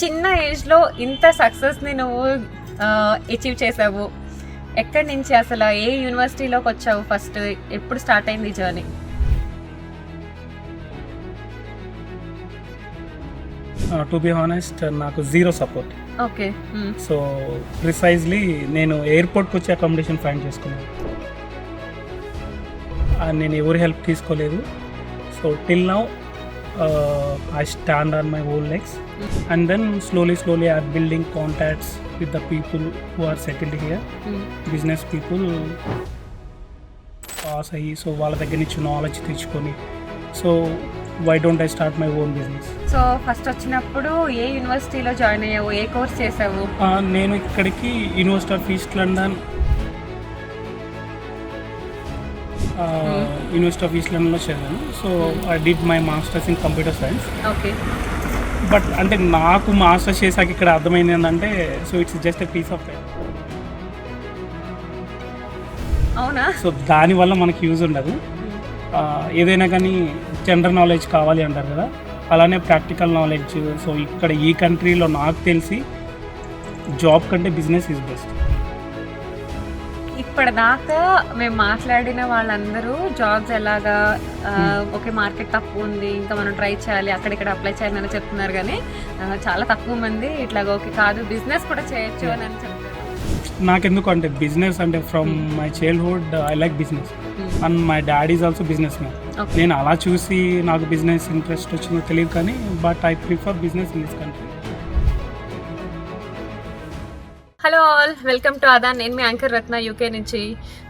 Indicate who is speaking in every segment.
Speaker 1: చిన్న ఏజ్లో ఇంత సక్సెస్ని నువ్వు అచీవ్ చేసావు. ఎక్కడి నుంచి అసలు ఏ యూనివర్సిటీలోకి వచ్చావు ఫస్ట్? ఎప్పుడు స్టార్ట్ అయింది జర్నీ
Speaker 2: టు బి హానెస్ట్ నాకు zero support
Speaker 1: okay
Speaker 2: so precisely నేను ఎయిర్పోర్ట్కి వచ్చి అకామిడేషన్ ఫైండ్ చేసుకున్నాను. నేను ఎవరి హెల్ప్ తీసుకోలేదు. So till now I stand on my own legs and then slowly slowly I building contacts with the people who are settled here business people pass అయ్యి so వాళ్ళ దగ్గర నుంచి నాలెడ్జ్ తెచ్చుకొని. So why don't I start my own business
Speaker 1: so first వచ్చినప్పుడు ఏ యూనివర్సిటీలో join అయ్యావు? ఏ course చేసావు?
Speaker 2: నేను ఇక్కడికి university of east London university of east లండన్లో చదివాను so I did my masters in computer science
Speaker 1: okay
Speaker 2: but అంటే నాకు మాస్టర్స్ చేశాక ఇక్కడ అర్థమైంది ఏంటంటే so it's just a piece of
Speaker 1: అవునా?
Speaker 2: సో దానివల్ల మనకి యూజ్ ఉండదు. ఏదైనా కానీ జనరల్ నాలెడ్జ్ కావాలి అంటారు కదా. అలానే ప్రాక్టికల్ నాలెడ్జ్ సో ఇక్కడ ఈ కంట్రీలో నాకు తెలిసి జాబ్ కంటే బిజినెస్ ఈజ్ బెస్ట్
Speaker 1: ఇప్పటిదాకా మేము మాట్లాడిన వాళ్ళందరూ జాబ్స్ ఎలాగా ఆ, ఓకే మార్కెట్ తక్కువ ఉంది ఇంకా మనం ట్రై చేయాలి అక్కడిక్కడ అప్లై చేయాలని చెప్తున్నారు కానీ చాలా తక్కువ మంది ఇట్లాగ ఓకే కాదు బిజినెస్ కూడా చేయొచ్చు అని అని చెప్తారు
Speaker 2: నాకెందుకు అంటే బిజినెస్ అంటే from my childhood I like business and my daddy is also businessman నేను అలా చూసి నాకు బిజినెస్ ఇంట్రెస్ట్ వచ్చిందో తెలియదు కానీ but I prefer business in this country
Speaker 1: hello all welcome to అదా నేను మీ యాంకర్ రత్న యూకే నుంచి.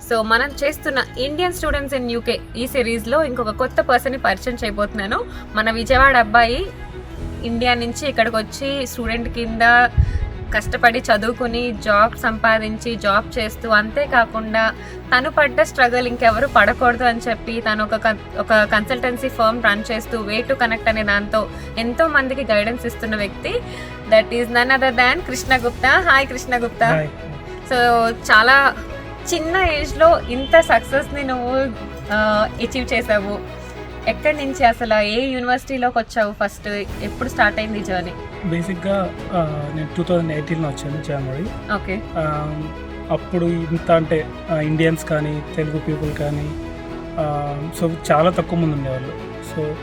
Speaker 1: సో మనం చేస్తున్న ఇండియన్ స్టూడెంట్స్ ఇన్ యూకే ఈ సిరీస్లో ఇంకొక కొత్త పర్సన్ని పరిచయం చేయబోతున్నాను. మన విజయవాడ అబ్బాయి ఇండియా నుంచి ఇక్కడికి వచ్చి స్టూడెంట్ కింద కష్టపడి చదువుకుని జాబ్ సంపాదించి జాబ్ చేస్తూ అంతేకాకుండా తను పడ్డ స్ట్రగుల్ ఇంకెవరు పడకూడదు అని చెప్పి తను ఒక కన్- ఒక కన్సల్టెన్సీ ఫర్మ్ రన్ చేస్తూ వే టు కనెక్ట్ అనే దాంతో ఎంతో మందికి గైడెన్స్ ఇస్తున్న వ్యక్తి. That is none other than Krishna Gupta. Hi Krishna Gupta. So చాలా చిన్న ఏజ్లో ఇంత సక్సెస్ని నువ్వు అచీవ్ చేసావు. ఎక్కడి నుంచి అసలు ఏ యూనివర్సిటీలోకి వచ్చావు ఫస్ట్? ఎప్పుడు స్టార్ట్ అయింది జర్నీ?
Speaker 2: బేసిక్గా నేను టూ థౌజండ్ ఎయిటీన్లో వచ్చాను జనవరి.
Speaker 1: ఓకే.
Speaker 2: అప్పుడు ఇంత అంటే ఇండియన్స్ కానీ తెలుగు పీపుల్ కానీ సో చాలా తక్కువ మంది ఉండేవాళ్ళు. సో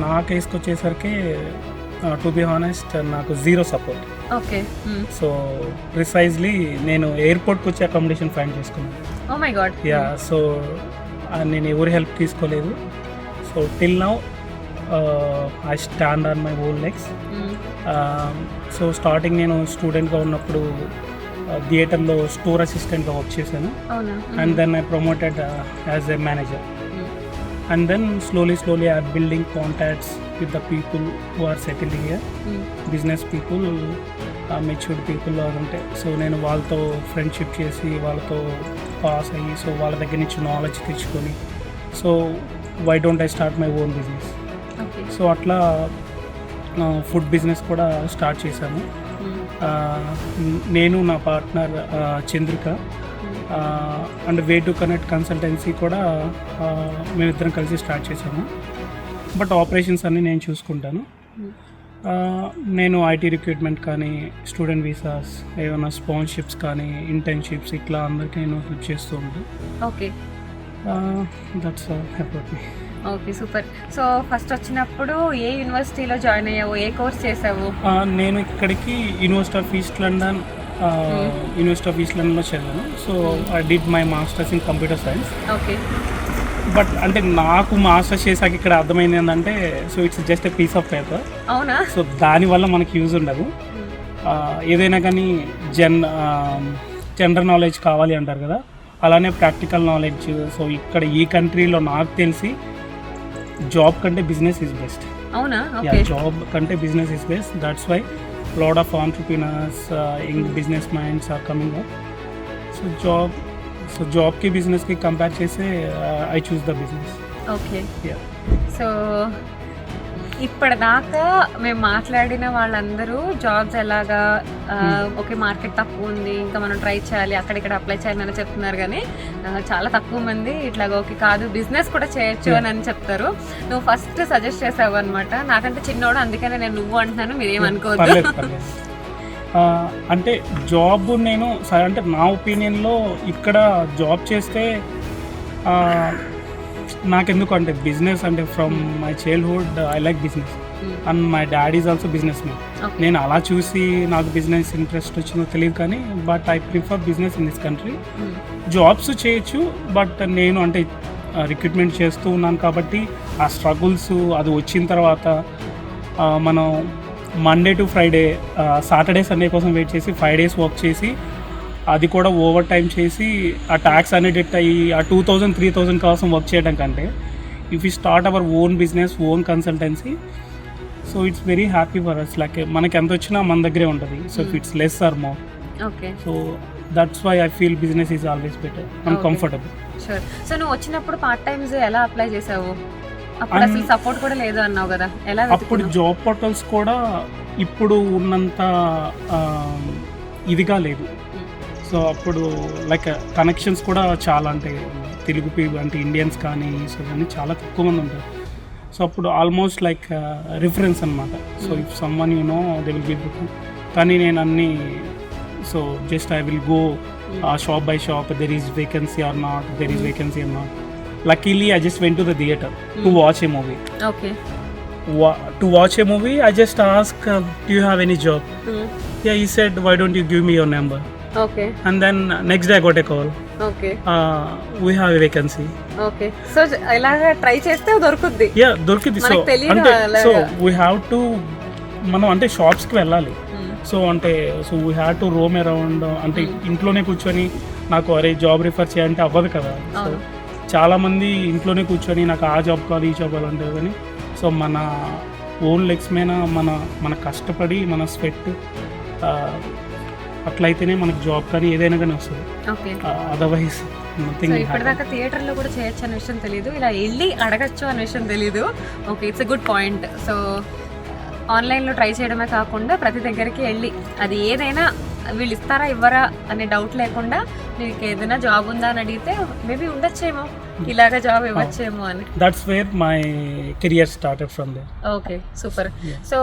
Speaker 2: నా కేసుకి వచ్చేసరికి టు బి హానెస్ట్ నాకు zero support
Speaker 1: okay.
Speaker 2: So precisely నేను ఎయిర్పోర్ట్కి వచ్చి అకామిడేషన్ ఫైండ్ చేసుకున్నాను. యా సో నేను ఎవరి హెల్ప్ తీసుకోలేదు. So till now I stand on my own legs so starting నేను స్టూడెంట్గా ఉన్నప్పుడు థియేటర్లో స్టోర్ అసిస్టెంట్గా వర్క్ చేశాను. And then I promoted as a manager and then slowly slowly I building contacts with the people who are settled here business people matured people ఉంటాయి so నేను వాళ్ళతో friendship చేసి వాళ్ళతో పాస్ అయ్యి సో వాళ్ళ దగ్గర నుంచి నాలెడ్జ్ తెచ్చుకొని. So why don't I start my own business so అట్లా ఫుడ్ బిజినెస్ కూడా స్టార్ట్ చేశాను. ఆ, నేను నా partner Chandrika and way to connect consultancy కూడా మేమిద్దరం కలిసి స్టార్ట్ చేసాము బట్ ఆపరేషన్స్ అన్నీ నేను చూసుకుంటాను. ఆ, నేను ఐటీ రిక్రూట్మెంట్ కానీ స్టూడెంట్ వీసాస్ ఏమైనా స్పాన్షిప్స్ కానీ ఇంటర్న్షిప్స్ ఇట్లా అందరికీ నేను హెల్ప్ చేస్తూ ఉంటాను.
Speaker 1: Okay
Speaker 2: that's about me
Speaker 1: okay super so first వచ్చినప్పుడు ఏ యూనివర్సిటీలో జాయిన్ అయ్యావు? ఏ కోర్స్ చేసావు?
Speaker 2: నేను ఇక్కడికి university of east London university of east లండన్లో చదివాను so I did my masters in computer science
Speaker 1: okay
Speaker 2: but అంటే నాకు మాస్టర్స్ చేశాక ఇక్కడ అర్థమైంది ఏంటంటే so it's just a piece of paper
Speaker 1: అవునా?
Speaker 2: సో దానివల్ల మనకి యూజ్ ఉండదు. ఆ, ఏదైనా కానీ జన్ జనరల్ నాలెడ్జ్ కావాలి అంటారు కదా. అలానే ప్రాక్టికల్ నాలెడ్జ్. సో ఇక్కడ ఈ కంట్రీలో నాకు తెలిసి జాబ్ కంటే బిజినెస్ ఈజ్ బెస్ట్.
Speaker 1: అవునా?
Speaker 2: జాబ్ కంటే business is best. That's why lot of entrepreneurs young business minds are coming up so job so జాబ్కి బిజినెస్కి కంపేర్ చేస్తే I choose the business
Speaker 1: okay. So ఇప్పటిదాకా మేము మాట్లాడిన వాళ్ళందరూ జాబ్స్ ఎలాగా ఆ, ఓకే మార్కెట్ తక్కువ ఉంది ఇంకా మనం ట్రై చేయాలి అక్కడిక్కడ అప్లై చేయాలని చెప్తున్నారు కానీ చాలా తక్కువ మంది ఇట్లాగ ఓకే కాదు బిజినెస్ కూడా చేయొచ్చు అని అని చెప్తారు. నువ్వు ఫస్ట్ సజెస్ట్ చేసావు అనమాట నాకంటే చిన్నోడు అందుకనే నేను నువ్వు అంటున్నాను మీరేమనుకోవద్దు
Speaker 2: అంటే జాబ్ నేను అంటే నా ఒపీనియన్లో ఇక్కడ జాబ్ చేస్తే నాకెందుకు అంటే బిజినెస్ అంటే from my childhood I like business and my daddy is also businessman. నేను అలా చూసి నాకు బిజినెస్ ఇంట్రెస్ట్ వచ్చిందో తెలియదు కానీ but I prefer business in this country jobs చేయొచ్చు బట్ నేను అంటే రిక్రూట్మెంట్ చేస్తూ ఉన్నాను కాబట్టి ఆ స్ట్రగుల్స్ అది వచ్చిన తర్వాత ఆ, మనం Monday to Friday Saturday Sunday కోసం వెయిట్ చేసి ఫైవ్ డేస్ వర్క్ చేసి అది కూడా ఓవర్ టైం చేసి ఆ ట్యాక్స్ అనేది డిట్ అయ్యి ఆ టూ థౌజండ్ త్రీ థౌజండ్ కోసం వర్క్ చేయడం కంటే if you start our own business own consultancy so it's very happy for us like మనకి ఎంత వచ్చినా మన దగ్గరే ఉంటుంది. So if it's less or more
Speaker 1: okay
Speaker 2: so that's why I feel business is always better and. Comfortable
Speaker 1: sure so నువ్వు వచ్చినప్పుడు part times ఎలా apply చేసావు? అప్పుడు
Speaker 2: అన్-
Speaker 1: అసలు సపోర్ట్ కూడా లేదు అన్నావు కదా. ఎలా
Speaker 2: అప్పుడు? జాబ్ పోర్టల్స్ కూడా ఇప్పుడు ఉన్నంత ఆ, ఇదిగా లేదు. సో అప్పుడు లైక్ కనెక్షన్స్ కూడా చాలా అంటే తెలుగు పీపుల్ అంటే ఇండియన్స్ కానీ సో కానీ చాలా తక్కువ మంది ఉంటారు. సో అప్పుడు ఆల్మోస్ట్ లైక్ రిఫరెన్స్ అనమాట so if someone you know they will give కానీ నేను అన్ని so just I will go shop by shop there is vacancy or not there is vacancy or not luckily I just went to the theatre to watch a movie
Speaker 1: okay
Speaker 2: a movie, I just asked, uh, "Do you have any job?" Yeah, he said, "Why don't you give me your number?"
Speaker 1: Okay
Speaker 2: And then uh, next day I got a call.
Speaker 1: Okay
Speaker 2: Uh, we have a vacancy.
Speaker 1: Okay so ఇలాగ try చేస్తే దొరుకుద్ది
Speaker 2: Yeah, దొరికింది so అంటే. So we have to మనం అంటే షాప్స్కి వెళ్ళాలి so అంటే so we have to roam around అంటే ఇంట్లోనే కూర్చొని నాకు అరే జాబ్ రిఫర్ చేయాలంటే అవ్వదు కదా సో. చాలామంది ఇంట్లోనే కూర్చొని నాకు ఆ జాబ్ కావాలి ఈ జాబ్ అంటారు కానీ సో మన ఓన్ లెగ్స్ మీద మన మన కష్టపడి మన స్వెట్ అట్లయితేనే మనకు జాబ్ కానీ ఏదైనా కానీ వస్తుంది.
Speaker 1: ఓకే.
Speaker 2: అదర్వైజ్
Speaker 1: ఇప్పటిదాకా థియేటర్లో కూడా చేయొచ్చు అనే విషయం తెలియదు ఇలా వెళ్ళి అడగచ్చు అనే విషయం తెలియదు okay it's good point so ఆన్లైన్లో ట్రై చేయడమే కాకుండా ప్రతి దగ్గరికి వెళ్ళి అది ఏదైనా వీళ్ళు ఇస్తారా ఇవ్వరా అనే డౌట్ లేకుండా మీకు ఏదైనా జాబ్ ఉందా అని అడిగితే మేబీ ఉండొచ్చేమో. ఇలాగ జాబ్ ఇవ్వచ్చేమో అని.
Speaker 2: That's where my career started from there
Speaker 1: okay super. So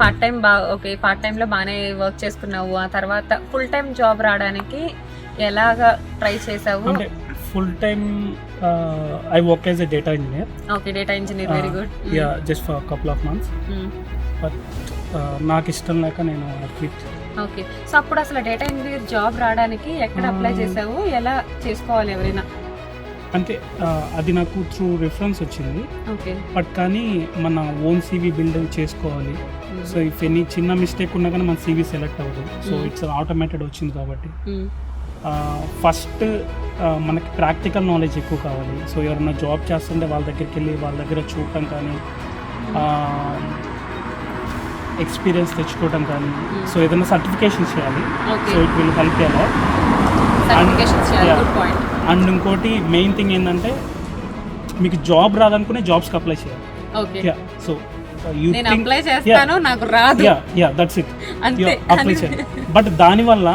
Speaker 1: part time బా ఓకే పార్ట్ టైంలో బాగానే వర్క్ చేసుకున్నావు. ఆ తర్వాత ఫుల్ టైం జాబ్ రావడానికి ఎలాగా ట్రై చేసావు?
Speaker 2: అంటే full time I work as a data engineer
Speaker 1: okay data engineer very good
Speaker 2: yeah just for couple of months but నాకు ఇష్టం లేక నేను క్విట్
Speaker 1: ఓకే సో అప్పుడు అసలు డేటా ఇంజనీర్ జాబ్ రావడానికి ఎక్కడ అప్లై
Speaker 2: Ah.
Speaker 1: చేసావు? ఎలా చేసుకోవాలి ఎవరైనా?
Speaker 2: అంటే అది నాకు త్రూ రిఫరెన్స్ వచ్చింది. బట్ కానీ మన ఓన్ సీవీ బిల్డ్ చేసుకోవాలి. సో ఇఫ్ ఎనీ చిన్న మిస్టేక్ ఉన్నా కానీ మన సీవీ సెలెక్ట్ అవ్వదు. సో. ఇట్స్ ఆటోమేటెడ్ వచ్చింది కాబట్టి. ఫస్ట్ మనకి ప్రాక్టికల్ నాలెడ్జ్ ఎక్కువ కావాలి. సో ఎవరైనా జాబ్ చేస్తుంటే వాళ్ళ దగ్గరికి వెళ్ళి వాళ్ళ దగ్గర చూడటం కానీ ఎక్స్పీరియన్స్ తెచ్చుకోవటం కానీ. సో ఏదైనా సర్టిఫికేషన్ చేయాలి. సో ఇట్ విల్ హెల్ప్ ఎలా అండ్ ఇంకోటి మెయిన్ థింగ్ ఏంటంటే మీకు జాబ్ రాదనుకునే జాబ్స్కి అప్లై చేయాలి.
Speaker 1: ఓకే
Speaker 2: సో
Speaker 1: నేను అప్లై చేస్తాను నాకు రాదు.
Speaker 2: Yeah yeah that's it apply చేయాలి. బట్ దానివల్ల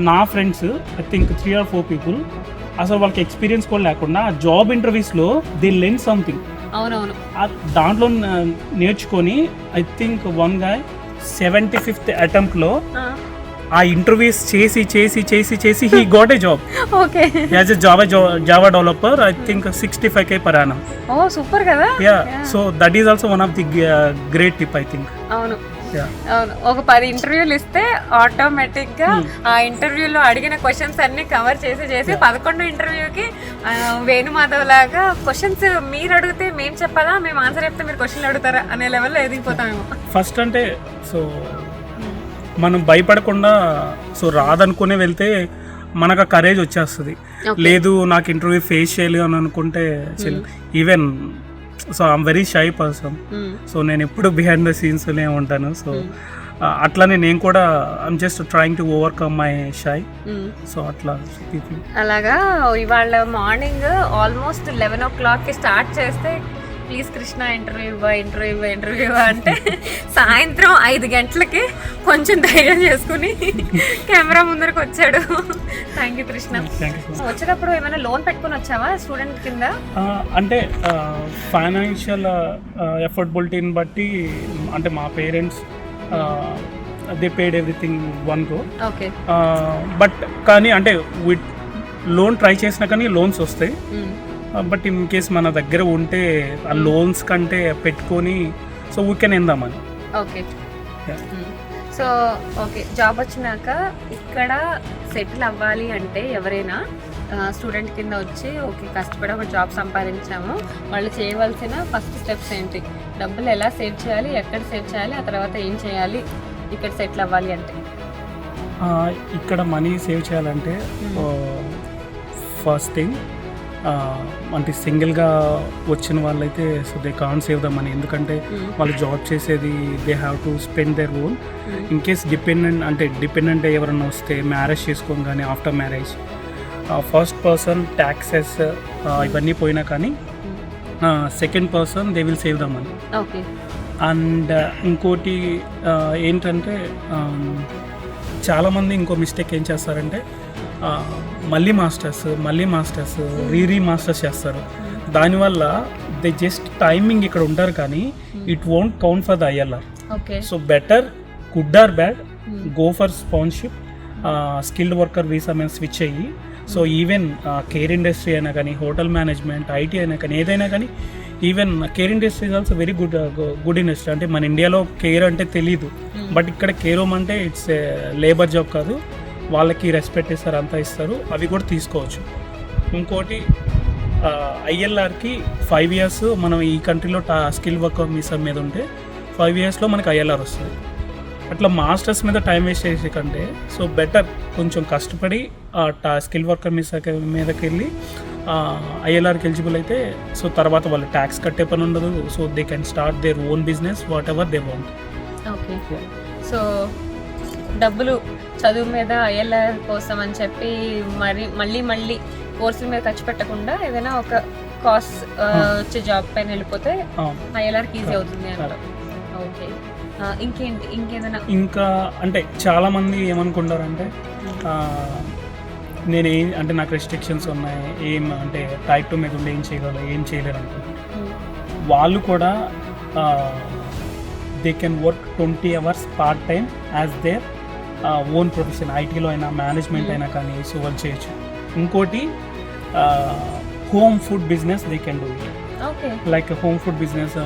Speaker 2: నా friends I think three or four people అసలు వాళ్ళకి ఎక్స్పీరియన్స్ కూడా లేకుండా జాబ్ ఇంటర్వ్యూస్లో దే లెర్న్ సంథింగ్
Speaker 1: అవునవును.
Speaker 2: దాంట్లో న- నేర్చుకొని I think one guy seventy fifth అటెంప్ట్లో ఆ ఇంటర్వ్యూస్ చేసి చేసి చేసి చేసి he got a job
Speaker 1: okay
Speaker 2: as a Java Java developer I think sixty five K per annum
Speaker 1: oh super కదా?
Speaker 2: Yeah so that is also one of the great tip I think
Speaker 1: అవును. అవును. ఒక పది ఇంటర్వ్యూలు ఇస్తే ఆటోమేటిక్గా
Speaker 2: Hmm.
Speaker 1: ఆ ఇంటర్వ్యూలో అడిగిన క్వశ్చన్స్ అన్ని కవర్ చేసి చేసి పదకొండు ఇంటర్వ్యూకి వేణుమాధవ్ లాగా క్వశ్చన్స్ మీరు అడిగితే మేము చెప్పాలా? మేము ఆన్సర్ చెప్తే మీరు క్వశ్చన్లు అడుగుతారా? అనే లెవెల్లో ఎదిగిపోతామేమో.
Speaker 2: ఫస్ట్ అంటే సో మనం భయపడకుండా సో రాదనుకునే వెళ్తే మనకు ఆ కరేజ్ వచ్చేస్తుంది. లేదు నాకు ఇంటర్వ్యూ ఫేస్ చేయాలి అని అనుకుంటే even so I'm very shy person. So నేను ఎప్పుడు బిహైండ్ ద సీన్స్లోనే ఉంటాను సో
Speaker 1: Hmm.
Speaker 2: అట్లానే నేను కూడా I'm just trying to overcome my shy. So అట్లా
Speaker 1: అలాగా ఇవాళ మార్నింగ్ ఆల్మోస్ట్ లెవెన్ ఓ క్లాక్కి స్టార్ట్ చేస్తే ప్లీజ్ కృష్ణ ఇంటర్వ్యూ ఇవ్వ ఇంటర్వ్యూ ఇవ్వ ఇంటర్వ్యూ ఇవ్వ అంటే సాయంత్రం ఐదు గంటలకి కొంచెం ధైర్యం చేసుకుని కెమెరా ముందరకు వచ్చాడు. Thank you Krishna. వచ్చేటప్పుడు ఏమైనా లోన్ పెట్టుకుని వచ్చావా స్టూడెంట్ కింద?
Speaker 2: అంటే ఫైనాన్షియల్ ఎఫర్టబిలిటీని బట్టి అంటే మా parents they paid everything one go
Speaker 1: okay
Speaker 2: but కానీ అంటే లోన్ ట్రై చేసినా కానీ లోన్స్ వస్తాయి. బట్ ఇన్ కేస్ మన దగ్గర ఉంటే ఆ లోన్స్ కంటే పెట్టుకొని సో వీ కెన్ ఎందామని
Speaker 1: ఓకే. సో ఓకే జాబ్ వచ్చినాక ఇక్కడ సెటిల్ అవ్వాలి అంటే ఎవరైనా స్టూడెంట్ కింద వచ్చి ఓకే కష్టపడి ఒక జాబ్ సంపాదించాము. వాళ్ళు చేయవలసిన ఫస్ట్ స్టెప్స్ ఏంటి? డబ్బులు ఎలా సేవ్ చేయాలి ఎక్కడ సేవ్ చేయాలి ఆ తర్వాత ఏం చేయాలి ఇక్కడ సెటిల్ అవ్వాలి అంటే.
Speaker 2: ఇక్కడ మనీ సేవ్ చేయాలంటే ఫస్ట్ థింగ్ అంటే సింగిల్గా వచ్చిన వాళ్ళైతే so they can save the money. ఎందుకంటే వాళ్ళు జాబ్ చేసేది they have to spend their own. In case dependent అంటే డిపెండెంట్ ఎవరన్నా వస్తే మ్యారేజ్ చేసుకోం కానీ after marriage first person taxes ఇవన్నీ పోయినా కానీ second person they will save the money.
Speaker 1: Okay.
Speaker 2: And ఇంకోటి ఏంటంటే చాలామంది ఇంకో మిస్టేక్ ఏం చేస్తారంటే మళ్ళీ మాస్టర్స్ మళ్ళీ మాస్టర్స్ రీ రీ మాస్టర్స్ చేస్తారు. దానివల్ల దే జస్ట్ టైమింగ్ ఇక్కడ ఉంటారు కానీ it won't count for the ILR.
Speaker 1: Okay
Speaker 2: so better good or bad go for sponsorship skilled worker visa మీద స్విచ్ అయ్యి సో ఈవెన్ కేర్ ఇండస్ట్రీ అయినా కానీ హోటల్ మేనేజ్మెంట్ ఐటీ అయినా కానీ ఏదైనా కానీ even care industry also very good good industry. అంటే మన ఇండియాలో కేర్ అంటే తెలీదు. బట్ ఇక్కడ కేర్ హోమ్ అంటే ఇట్స్ లేబర్ జాబ్ కాదు. వాళ్ళకి రెస్పెక్ట్ ఇస్తారు అంతా ఇస్తారు. అవి కూడా తీసుకోవచ్చు. ఇంకోటి ఐఎల్ఆర్కి ఫైవ్ ఇయర్స్ మనం ఈ కంట్రీలో టా స్కిల్ వర్క్ వీసా మీద ఉంటే ఫైవ్ ఇయర్స్లో మనకి ఐఎల్ఆర్ వస్తుంది. అట్లా మాస్టర్స్ మీద టైం వేస్ట్ చేసే కంటే సో బెటర్ కొంచెం కష్టపడి ఆ టా స్కిల్ వర్కర్ మీసా మీదకి వెళ్ళి ఐఎల్ఆర్కి ఎలిజిబుల్ అయితే సో తర్వాత వాళ్ళు ట్యాక్స్ కట్టే పని ఉండదు. So they can start their own business whatever they want
Speaker 1: okay so డబ్బులు చదువు మీద ఐఎల్ఆర్ కోసం అని చెప్పి మరి మళ్ళీ మళ్ళీ కోర్సుల మీద ఖర్చు పెట్టకుండా ఏదైనా ఒక కాస్ట్ వచ్చే జాబ్ పైన వెళ్ళిపోతే ఐఎల్ఆర్కి ఈజీ అవుతుంది అంట ఓకే. ఇంకేంటి ఇంకేదైనా?
Speaker 2: ఇంకా అంటే చాలామంది ఏమనుకుంటారంటే ఆ, నేను ఏం అంటే నాకు రెస్ట్రిక్షన్స్ ఉన్నాయి ఏం అంటే టైప్ టూ మీద ఉండి ఏం చేయగలరు ఏం చేయలేరు అనుకుంటారు వాళ్ళు కూడా they can work twenty hours part time as their own profession ఐటీలో అయినా మేనేజ్మెంట్ అయినా కానీ సో వాళ్ళు చేయొచ్చు. ఇంకోటి home food business they can do it like home food business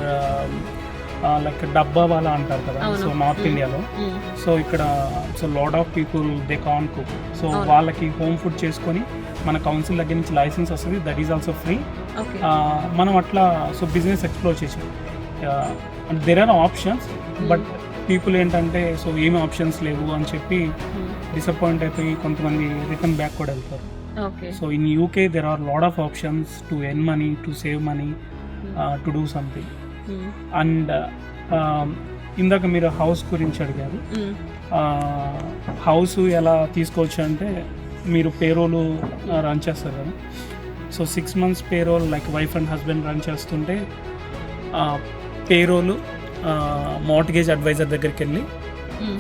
Speaker 2: like డబ్బా వాళ్ళ అంటారు కదా. So north. ఇండియాలో సో ఇక్కడ so lot of people they can cook so. వాళ్ళకి హోమ్ ఫుడ్ చేసుకొని మన కౌన్సిల్ దగ్గర నుంచి లైసెన్స్ వస్తుంది దట్ ఈస్ ఆల్సో ఫ్రీ మనం అట్లా సో బిజినెస్ ఎక్స్ప్లోర్ చేసాం. And there are options but people ఏంటంటే సో ఏమి ఆప్షన్స్ లేవు అని చెప్పి డిసప్పాయింట్ అయిపోయి కొంతమంది రిటర్న్ బ్యాక్ కూడా వెళ్తారు. So in UK there are lot of options to earn money to save money to do something and ఇందాక మీరు హౌస్ గురించి అడిగారు. హౌస్ ఎలా తీసుకోవచ్చు అంటే మీరు పేరోలు రన్ చేస్తారు కదా. So six months payroll like wife and husband run చేస్తుంటే పేరోలు మార్టిగేజ్ అడ్వైజర్ దగ్గరికి వెళ్ళి.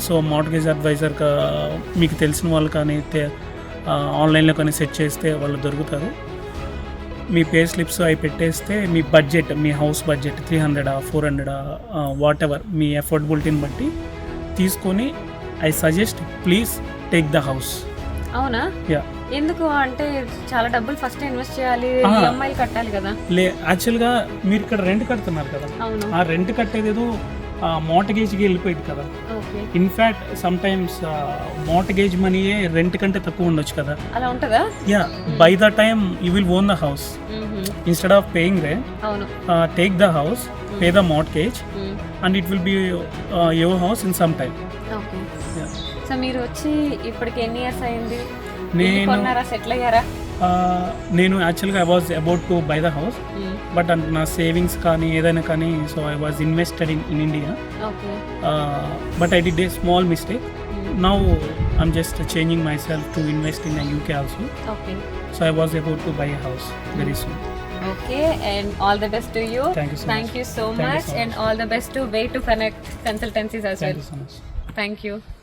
Speaker 2: సో మార్టిగేజ్ అడ్వైజర్ మీకు తెలిసిన వాళ్ళు కానీ ఆన్లైన్లో కానీ సెట్ చేస్తే వాళ్ళు దొరుకుతారు. మీ పే స్లిప్స్ అవి పెట్టేస్తే మీ బడ్జెట్ మీ హౌస్ బడ్జెట్ త్రీ హండ్రెడా ఫోర్ హండ్రెడా వాట్ ఎవర్ మీ అఫోర్డబిలిటీని బట్టి తీసుకొని I suggest please take the house
Speaker 1: అవునా?
Speaker 2: యా
Speaker 1: ఎందుకు అంటే చాలా డబ్బులు ఫస్ట్ ఇన్వెస్ట్ చేయాలి. అమ్మాయిలు కట్టాలి కదా.
Speaker 2: లే యాక్చువల్గా మీరు ఇక్కడ రెంట్ కడుతున్నారు కదా. ఆ రెంట్ కట్టేదేదో మోటగేజ్కి వెళ్ళిపోయింది కదా.
Speaker 1: Okay.
Speaker 2: In fact sometimes mortgage మనీయే రెంట్ కంటే తక్కువ ఉండొచ్చు కదా.
Speaker 1: అలా ఉంటుందా?
Speaker 2: Yeah by the time you will own the house. Instead of paying
Speaker 1: అవును.
Speaker 2: Take the house pay the will be uh, your house in some time.
Speaker 1: Okay
Speaker 2: Yeah.
Speaker 1: So మీరు వచ్చి ఇప్పటికి ఎన్ని ఇయర్స్ అయింది?
Speaker 2: నేను
Speaker 1: సెటిల్ అయ్యారా?
Speaker 2: నేను యాక్చువల్గా I was about to buy the house. But నా సేవింగ్స్ కానీ ఏదైనా కానీ so I was invested in in India but I did a small mistake. Now I'm just changing myself to invest in UK also so I was about to buy house very soon
Speaker 1: okay and all the best to you
Speaker 2: Thank you so
Speaker 1: thank
Speaker 2: much.
Speaker 1: You so
Speaker 2: Thank you
Speaker 1: much
Speaker 2: so
Speaker 1: and all the best to way to connect consultancies as
Speaker 2: thank
Speaker 1: well.
Speaker 2: You so much
Speaker 1: thank you